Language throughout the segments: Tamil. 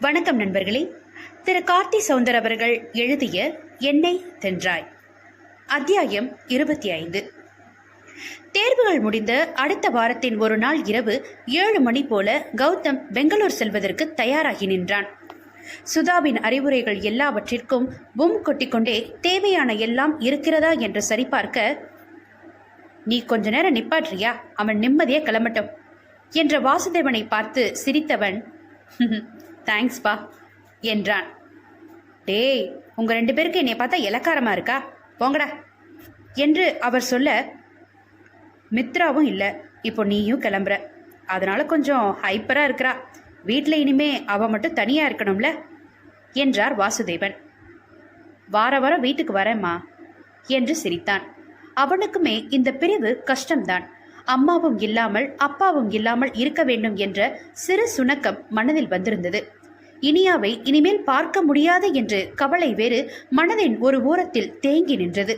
வணக்கம் நண்பர்களே. திரு. கார்த்தி சவுந்தர் அவர்கள் எழுதிய என்னை தென்றாய். அத்தியாயம் இருபத்தி ஐந்து. தேர்வுகள் முடிந்த அடுத்த வாரத்தின் ஒரு நாள் இரவு ஏழு மணி போல கௌதம் பெங்களூர் செல்வதற்கு தயாராகி நின்றான். சுதாவின் அறிவுரைகள் எல்லாவற்றிற்கும் பும் கொட்டிக்கொண்டே தேவையான எல்லாம் இருக்கிறதா என்று சரிபார்க்க நீ கொஞ்ச நேரம் நிப்பாட்றியா அவன் நிம்மதியே கிளம்பட்டும் என்ற வாசுதேவனை பார்த்து சிரித்தவன் தேங்க்ஸ்பா என்றான். டேய் உங்கள் ரெண்டு பேருக்கு என்னை பார்த்தா இலக்காரமாக இருக்கா? போங்கடா என்று அவர் சொல்ல மித்ராவும் இல்லை இப்போ நீயும் கிளம்புற. அதனால கொஞ்சம் ஹைப்பராக இருக்கிறா. வீட்டில் இனிமே அவ மட்டும் தனியாக இருக்கணும்ல என்றார் வாசுதேவன். வார வாரம் வீட்டுக்கு வரேம்மா என்று சிரித்தான். அவனுக்குமே இந்த பிரிவு கஷ்டம்தான். அம்மாவும் இல்லாமல் அப்பாவும் இல்லாமல் இருக்க வேண்டும் என்ற சிறு சுணக்கம் மனதில் வந்திருந்தது. இனியாவை இனிமேல் பார்க்க முடியாது என்று கவலை வேறு மனதின் ஒரு ஓரத்தில் தேங்கி நின்றது.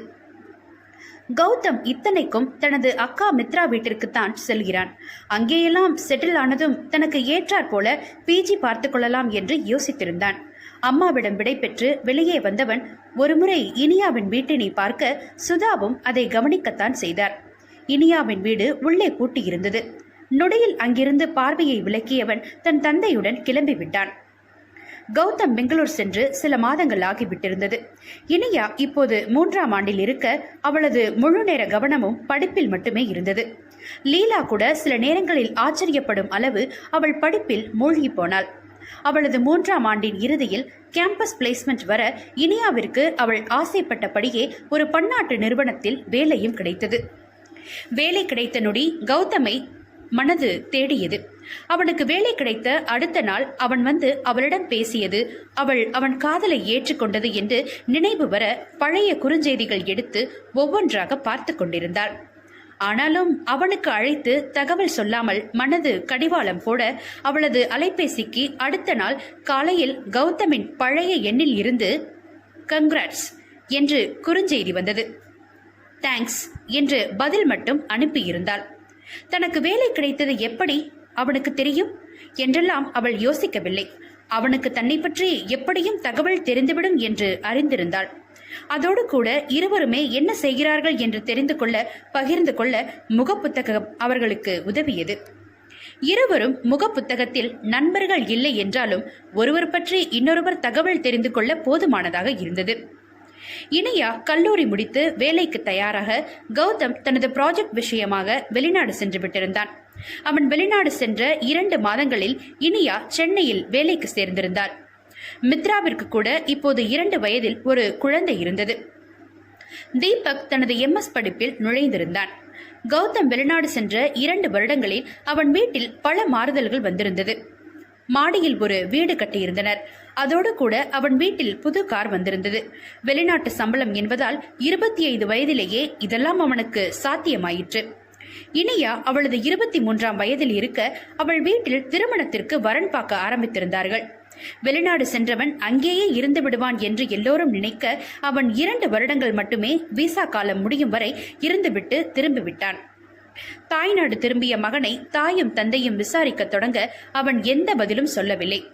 கௌதம் இத்தனைக்கும் தனது அக்கா மித்ரா வீட்டிற்குத்தான் செல்கிறான். அங்கேயெல்லாம் செட்டில் ஆனதும் தனக்கு ஏற்றாற் போல பிஜி பார்த்து கொள்ளலாம் என்று யோசித்திருந்தான். அம்மாவிடம் விடைபெற்று வெளியே வந்தவன் ஒருமுறை இனியாவின் வீட்டினை பார்க்க சுதாவும் அதை கவனிக்கத்தான் செய்தார். இனியாவின் வீடு உள்ளே பூட்டியிருந்தது. நொடியில் அங்கிருந்து பார்வையை விலக்கியவன் தன் தந்தையுடன் கிளம்பிவிட்டான். கௌதம் பெங்களூர் சென்று சில மாதங்கள் ஆகிவிட்டிருந்தது. இனியா இப்போது மூன்றாம் ஆண்டில் இருக்க அவளது முழு நேர கவனமும் படிப்பில் மட்டுமே இருந்தது. லீலா கூட சில நேரங்களில் ஆச்சரியப்படும் அளவு அவள் படிப்பில் மூழ்கி போனாள். அவளது மூன்றாம் ஆண்டின் இறுதியில் கேம்பஸ் பிளேஸ்மெண்ட் வர இனியாவிற்கு அவள் ஆசைப்பட்டபடியே ஒரு பன்னாட்டு நிறுவனத்தில் வேலையும் கிடைத்தது. வேலை கிடைத்த நொடி கௌதமை மனது தேடியது. அவனுக்கு வேலை கிடைத்த அடுத்த நாள் அவன் வந்து அவளிடம் பேசியது. அவள் அவன் காதலை ஏற்றுக்கொண்டது என்று நினைவு வர பழைய குறுஞ்செய்திகள் எடுத்து ஒவ்வொன்றாக பார்த்து கொண்டிருந்தாள். ஆனாலும் அவனுக்கு அழைத்து தகவல் சொல்லாமல் மனது கடிவாளம் போட அவளது அலைபேசிக்கு அடுத்த நாள் காலையில் கௌதமின் பழைய எண்ணில் இருந்து கங்க்ராட்ஸ் என்று குறுஞ்செய்தி வந்தது. தேங்க்ஸ் என்று பதில் மட்டும் அனுப்பியிருந்தாள். தனக்கு வேலை கிடைத்தது எப்படி அவனுக்கு தெரியும்? என்றெல்லாம் அவள் யோசிக்கவில்லை. அவனுக்கு தன்னை பற்றி எப்படியும் தகவல் தெரிந்துவிடும் என்று அறிந்திருந்தாள். அதோடு கூட இருவருமே என்ன செய்கிறார்கள் என்று தெரிந்து கொள்ள பகிர்ந்து கொள்ள முகப்புத்தகம் அவர்களுக்கு உதவியது. இருவரும் முகப்புத்தகத்தில் நண்பர்கள் இல்லை என்றாலும் ஒருவர் பற்றி இன்னொருவர் தகவல் தெரிந்து கொள்ள போதுமானதாக இருந்தது. இனியா கல்லூரி முடித்து வேலைக்கு தயாராக கௌதம் தனது ப்ராஜெக்ட் விஷயமாக வெளிநாடு சென்று விட்டிருந்தான். அவன் வெளிநாடு சென்ற இரண்டு மாதங்களில் இனியா சென்னையில் வேலைக்கு சேர்ந்திருந்தாள் மித்ராவிற்கு கூட இப்போது இரண்டு வயதில் ஒரு குழந்தை இருந்தது. தீபக் தனது எம்எஸ் படிப்பில் நுழைந்திருந்தான். கௌதம் வெளிநாடு சென்ற இரண்டு வருடங்களில் அவன் வீட்டில் பல மாறுதல்கள் வந்திருந்தது. மாடியில் ஒரு வீடு கட்டியிருந்தனர். அதோடு கூட அவன் வீட்டில் புது கார் வந்திருந்தது. வெளிநாட்டு சம்பளம் என்பதால் இருபத்தி ஐந்து வயதிலேயே இதெல்லாம் அவனுக்கு சாத்தியமாயிற்று. இனியா அவளது இருபத்தி மூன்றாம் வயதில் இருக்க அவள் வீட்டில் திருமணத்திற்கு வரன் பார்க்க ஆரம்பித்திருந்தார்கள். வெளிநாடு சென்றவன் அங்கேயே இருந்து விடுவான் என்று எல்லோரும் நினைக்க அவன் இரண்டு வருடங்கள் மட்டுமே விசா காலம் முடியும் வரை இருந்துவிட்டு திரும்பிவிட்டான் தாய்நாடு திரும்பிய மகனை தாயும் தந்தையும் விசாரிக்க தொடங்க அவன் எந்த பதிலும் சொல்லவில்லை.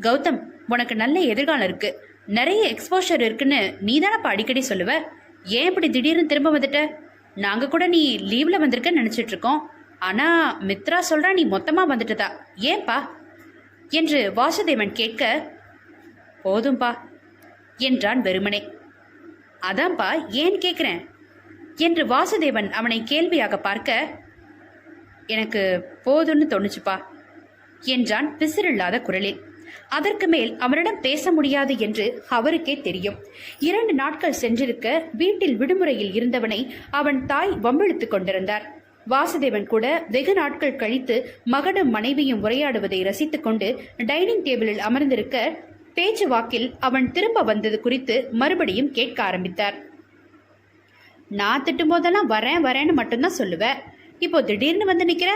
கௌதம் உனக்கு நல்ல எதிர்காலம் இருக்கு. நிறைய எக்ஸ்போஷர் இருக்குன்னு நீ தானப்பா அடிக்கடி சொல்லுவ? ஏன் இப்படி திடீர்னு திரும்ப வந்துட்ட? நாங்க கூட நீ லீவ்ல வந்திருக்கன்னு நினைச்சிட்டு இருக்கோம். ஆனா மித்ரா சொல்றா நீ மொத்தமா வந்துட்டதா? ஏன்பா? என்று வாசுதேவன் கேட்க போதும்பா என்றான் வெறுமனே. அதான்ப்பா ஏன் கேட்குறேன் என்று வாசுதேவன் அவனை கேள்வியாக பார்க்க எனக்கு போதும்னு தோணுச்சுப்பா என்றான் பிசிறில்லாத குரலில். அதற்கு மேல் அவனிடம் பேச முடியாது என்று அவருக்கே தெரியும். இரண்டு நாட்கள் சென்றிருக்க வீட்டில் விடுமுறையில் இருந்தவனை அவன் தாய் வம்பிழுத்துக் கொண்டிருந்தார். வாசுதேவன் கூட வெகு நாட்கள் கழித்து மகனும் மனைவியும் உரையாடுவதை ரசித்துக் கொண்டு டைனிங் டேபிளில் அமர்ந்திருக்க பேச்சு வாக்கில் அவன் திரும்ப வந்தது குறித்து மறுபடியும் கேட்க ஆரம்பித்தார். நான் திட்டும் போதெல்லாம் வரேன் வரேன்னு மட்டும்தான் சொல்லுவேன் இப்போ திடீர்னு வந்து நிக்கிற?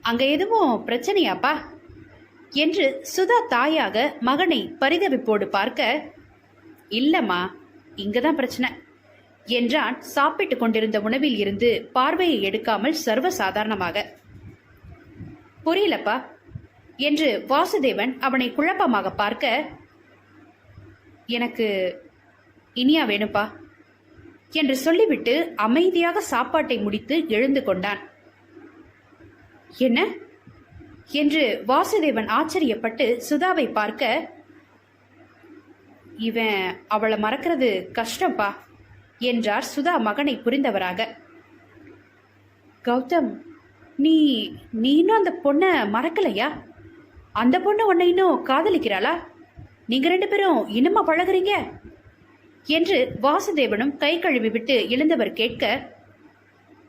அங்க எதுவும் பிரச்சனையாப்பா? என்று சுதா தாயாக மகனை பரிதவிப்போடு பார்க்க இல்லம்மா இங்கதான் பிரச்சனை என்றான் சாப்பிட்டு கொண்டிருந்த உணவில் இருந்து பார்வையை எடுக்காமல் சர்வ சாதாரணமாக புரியலப்பா என்று வாசுதேவன் அவனை குழப்பமாக பார்க்க எனக்கு இனியா வேணுப்பா என்று சொல்லிவிட்டு அமைதியாக சாப்பாட்டை முடித்து எழுந்து கொண்டான். என்ன? என்று வாசுதேவன் ஆச்சரியப்பட்டு சுதாவை பார்க்க இவன் அவளை மறக்கிறது கஷ்டம்பா என்றார் சுதா மகனை புரிந்தவராக. கௌதம் நீ நீ இன்னும் அந்த பொண்ணை மறக்கலையா? அந்த பொண்ணு உன்னை இன்னும் காதலிக்கிறாளா? நீங்க ரெண்டு பேரும் இன்னுமா பழகுறீங்க? என்று வாசுதேவனும் கை கழுவி விட்டு எழுந்தவர் கேட்க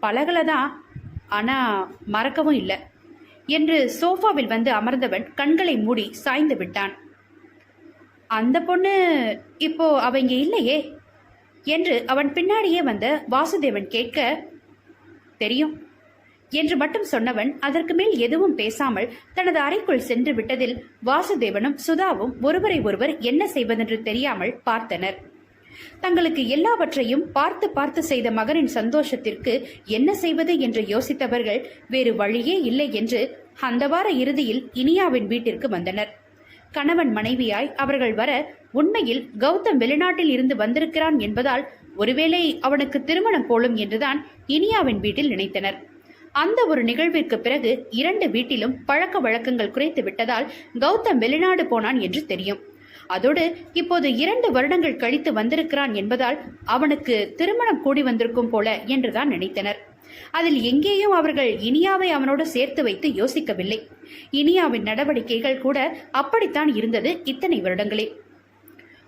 பழகலதான் ஆனா மறக்கவும் இல்லை. என்று சோஃபாவில் வந்து அமர்ந்தவன் கண்களை மூடி சாய்ந்து விட்டான். அந்த பொண்ணு இப்போ அவ இங்கே இல்லையே? என்று அவன் பின்னாடியே வந்த வாசுதேவன் கேட்க தெரியும். என்று மட்டும் சொன்னவன் அதற்கு மேல் எதுவும் பேசாமல் தனது அறைக்குள் சென்று விட்டதில் வாசுதேவனும் சுதாவும் ஒருவரை ஒருவர் என்ன செய்வதென்று தெரியாமல் பார்த்தனர். தங்களுக்கு எல்லாவற்றையும் பார்த்து பார்த்து செய்த மகனின் சந்தோஷத்திற்கு என்ன செய்வது என்று யோசித்தவர்கள் வேறு வழியே இல்லை என்று அந்த வார இறுதியில் இனியாவின் வீட்டிற்கு வந்தனர். கணவன் மனைவியாய் அவர்கள் வர உண்மையில் கௌதம் வெளிநாட்டில் இருந்து வந்திருக்கிறான் என்பதால் ஒருவேளை அவனுக்கு திருமணம் போலும் என்றுதான் இனியாவின் வீட்டில் நினைத்தனர். அந்த ஒரு நிகழ்விற்கு பிறகு இரண்டு வீட்டிலும் பழக்க வழக்கங்கள் குறைத்து விட்டதால் கௌதம் வெளிநாடு போனான் என்று தெரியும். அதோடு இப்போது இரண்டு வருடங்கள் கழித்து வந்திருக்கிறான் என்பதால் அவனுக்கு திருமணம் கூடி வந்திருக்கும் போல என்றுதான் நினைத்தனர். அதில் எங்கேயும் அவர்கள் இனியாவை அவனோடு சேர்த்து வைத்து யோசிக்கவில்லை. இனியாவின் நடவடிக்கைகள் கூட அப்படித்தான் இருந்தது இத்தனை வருடங்களே.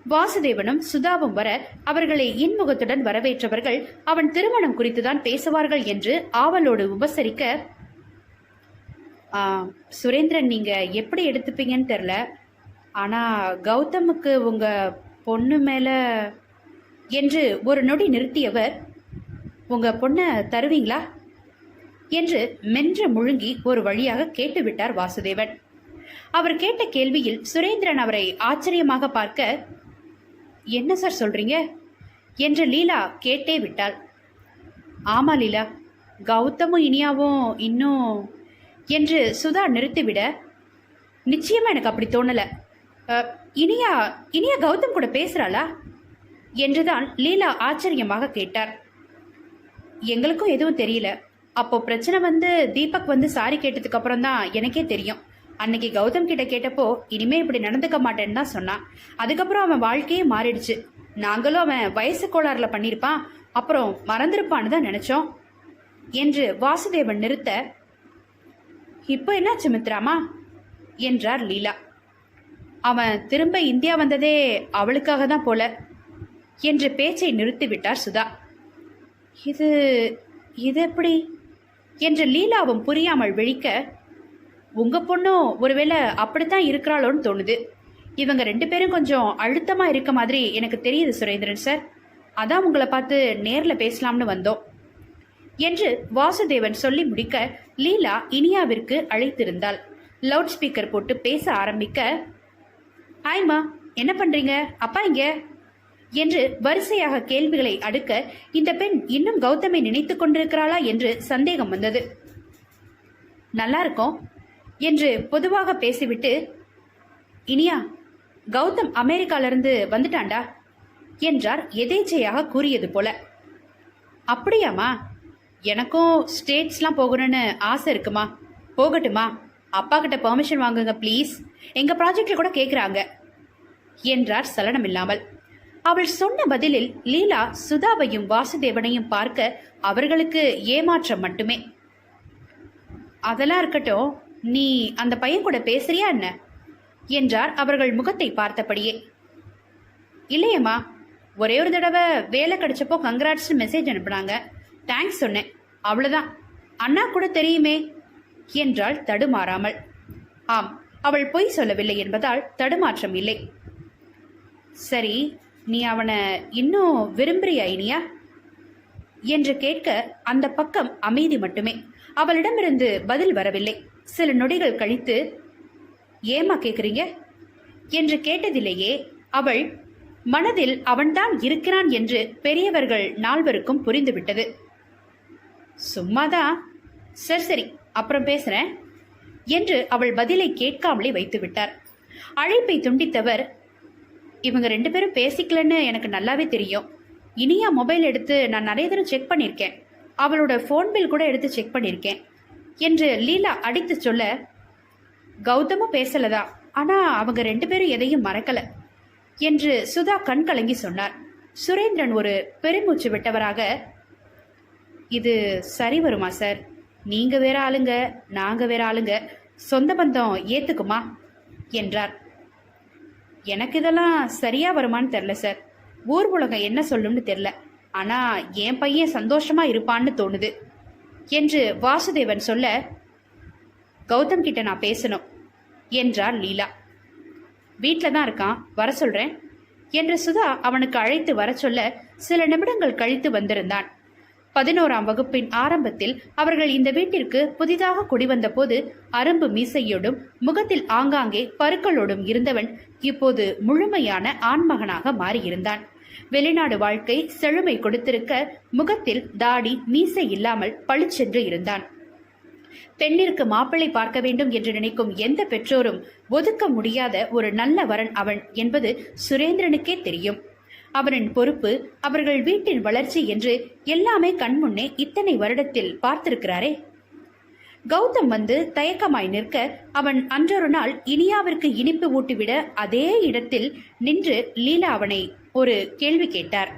வாசுதேவனும் சுதாவும் வர அவர்களை இன்முகத்துடன் வரவேற்றவர்கள் அவன் திருமணம் குறித்துதான் பேசுவார்கள் என்று ஆவலோடு உபசரிக்க சுரேந்திரன் நீங்க எப்படி எடுத்துப்பீங்கன்னு தெரில ஆனா கௌதமுக்கு உங்க பொண்ணு மேல என்று ஒரு நொடி நிறுத்தியவர் உங்க பொண்ணை தருவீங்களா? என்று மென்று முழுங்கி ஒரு வழியாக கேட்டுவிட்டார் வாசுதேவன். அவர் கேட்ட கேள்வியில் சுரேந்திரன் அவரை ஆச்சரியமாக பார்க்க என்ன சார் சொல்றீங்க? என்று லீலா கேட்டே விட்டாள். ஆமா லீலா கௌதமும் இனியாவும் இன்னும் என்று சுதா நிறுத்திவிட நிச்சயமா எனக்கு அப்படி தோணலை. இனியா இனியா கௌதம் கூட பேசுறாளா? என்றுதான் லீலா ஆச்சரியமாக கேட்டார். எங்களுக்கும் எதுவும் தெரியல. அப்போ பிரச்சனை வந்து தீபக் வந்து சாரி கேட்டதுக்கு அப்புறம் தான் எனக்கே தெரியும். அன்னைக்கு கௌதம் கிட்ட கேட்டப்போ இனிமே இப்படி நடந்துக்க மாட்டேன்னு தான் சொன்னான். அதுக்கப்புறம் அவன் வாழ்க்கையே மாறிடுச்சு. நாங்களும் அவன் வயசு கோளாறுல பண்ணியிருப்பான் அப்புறம் மறந்திருப்பான்னு தான் நினைச்சோம். என்று வாசுதேவன் நிறுத்த இப்போ என்னாச்சு மித்ராமா? என்றார் லீலா. அவன் திரும்ப இந்தியா வந்ததே அவளுக்காக தான் போல என்று பேச்சை நிறுத்திவிட்டார் சுதா. இது இது எப்படி? என்று லீலாவும் புரியாமல் விழிக்க உங்க பொண்ணும் ஒருவேளை அப்படித்தான் இருக்கிறாளோன்னு தோணுது. இவங்க ரெண்டு பேரும் கொஞ்சம் அழுத்தமா இருக்க மாதிரி எனக்கு தெரியுது சுரேந்திரன் சார். அதான் உங்களை பார்த்து நேர்ல பேசலாம்னு வந்தோம். என்று வாசுதேவன் சொல்லி முடிக்க லீலா இனியாவிற்கு அழைத்திருந்தாள். லவுட் ஸ்பீக்கர் போட்டு பேச ஆரம்பிக்க ஹாய்மா என்ன பண்றீங்க? அப்பா இங்க என்று வரிசையாக கேள்விகளை அடுக்க இந்த பெண் இன்னும் கௌதமை நினைத்துக் கொண்டிருக்கிறாளா என்று சந்தேகம் வந்தது. நல்லா இருக்கும் என்று பொதுவாக பேசிவிட்டு இனியா கௌதம் அமெரிக்காலிருந்து வந்துட்டாண்டா? வந்துட்டான்டா என்றார் எதேச்சையாக கூறியது போல. அப்படியாம்மா எனக்கும் ஸ்டேட்ஸ்லாம் போகணும்னு ஆசை இருக்குமா? போகட்டுமா? அப்பா கிட்ட பெர்மிஷன் வாங்குங்க ப்ளீஸ் எங்கள் ப்ராஜெக்டில் கூட கேட்குறாங்க என்றார் சலனம் இல்லாமல் அவள் சொன்ன பதிலில் லீலா சுதாவையும் வாசுதேவனையும் பார்க்க அவர்களுக்கு ஏமாற்றம் மட்டுமே. அதெல்லாம் இருக்கட்டும். நீ அந்த பையன் கூட பேசுறியா என்ன? என்றார் அவர்கள் முகத்தை பார்த்தபடியே. இல்லையம்மா ஒரே ஒரு தடவை வேலை கிடைச்சப்போ கங்க்ராட்ஸ்னு மெசேஜ் அனுப்புனாங்க. தேங்க்ஸ் சொன்னேன். அவ்வளோதான் அண்ணா கூட தெரியுமே. என்றாள் தடுமாறாமல். ஆம் அவள் பொய் சொல்லவில்லை என்பதால் தடுமாற்றம் இல்லை. சரி நீ அவனை இன்னும் விரும்புறியா இனியா? என்று கேட்க அந்த பக்கம் அமைதி மட்டுமே. அவளிடமிருந்து பதில் வரவில்லை. சில நொடிகள் கழித்து ஏமா கேக்குறீங்க? என்று கேட்டதிலேயே அவள் மனதில் அவன்தான் இருக்கிறான் என்று பெரியவர்கள் நால்வருக்கும் புரிந்துவிட்டது. சும்மாதான். சரி சரி. அப்புறம் பேசுறேன். என்று அவள் பதிலை கேட்காமலே வைத்துவிட்டார். அழைப்பை துண்டித்தவர் இவங்க ரெண்டு பேரும் பேசிக்கலன்னு எனக்கு நல்லாவே தெரியும். இனியா மொபைல் எடுத்து நான் நிறைய தடவை செக் பண்ணியிருக்கேன் அவளோட ஃபோன் பில் கூட எடுத்து செக் பண்ணியிருக்கேன் என்று லீலா அடித்து சொல்ல கௌதமும் பேசலதா? ஆனா அவங்க ரெண்டு பேரும் எதையும் மறக்கல. என்று சுதா கண் கலங்கி சொன்னார். சுரேந்திரன் ஒரு பெருமூச்சு விட்டவராக இது சரி வருமா சார்? நீங்க வேற ஆளுங்க நாங்க வேற ஆளுங்க சொந்த பந்தம் ஏத்துக்குமா? என்றார். எனக்கு இதெல்லாம் சரியா வருமான்னு தெரில சார் ஊர் உலகம் என்ன சொல்லும்னு தெரில ஆனா என் பையன் சந்தோஷமா இருப்பான்னு தோணுது என்று வாசுதேவன் சொல்ல கௌதம் கிட்ட நான் பேசணும் என்றார் லீலா. வீட்டில் தான் இருக்கான் வர சொல்றேன் என்று சுதா அவனுக்கு அழைத்து வர சொல்ல சில நிமிடங்கள் கழித்து வந்திருந்தான். பதினோராம் வகுப்பின் ஆரம்பத்தில் அவர்கள் இந்த வீட்டிற்கு புதிதாக குடிவந்த போது அரும்பு மீசையோடும் முகத்தில் ஆங்காங்கே பருக்களோடும் இருந்தவன் இப்போது முழுமையான ஆண்மகனாக மாறியிருந்தான். வெளிநாடு வாழ்க்கை செழுமை கொடுத்திருக்க முகத்தில் தாடி மீசை இல்லாமல் பளிச்சென்று இருந்தான். பெண்ணிற்கு மாப்பிள்ளை பார்க்க வேண்டும் என்று நினைக்கும் எந்த பெற்றோரும் ஒதுக்க முடியாத ஒரு நல்ல வரன் அவன் என்பது சுரேந்திரனுக்கே தெரியும். அவரின் பொறுப்பு அவர்கள் வீட்டின் வளர்ச்சி என்று எல்லாமே கண்முன்னே இத்தனை வருடத்தில் பார்த்திருக்கிறாரே. கௌதம் வந்து தயக்கமாய் நிற்க அவன் அன்றொரு நாள் இனியாவிற்கு இனிப்பு ஊட்டிவிட அதே இடத்தில் நின்று லீலா அவனை ஒரு கேள்வி கேட்டார்.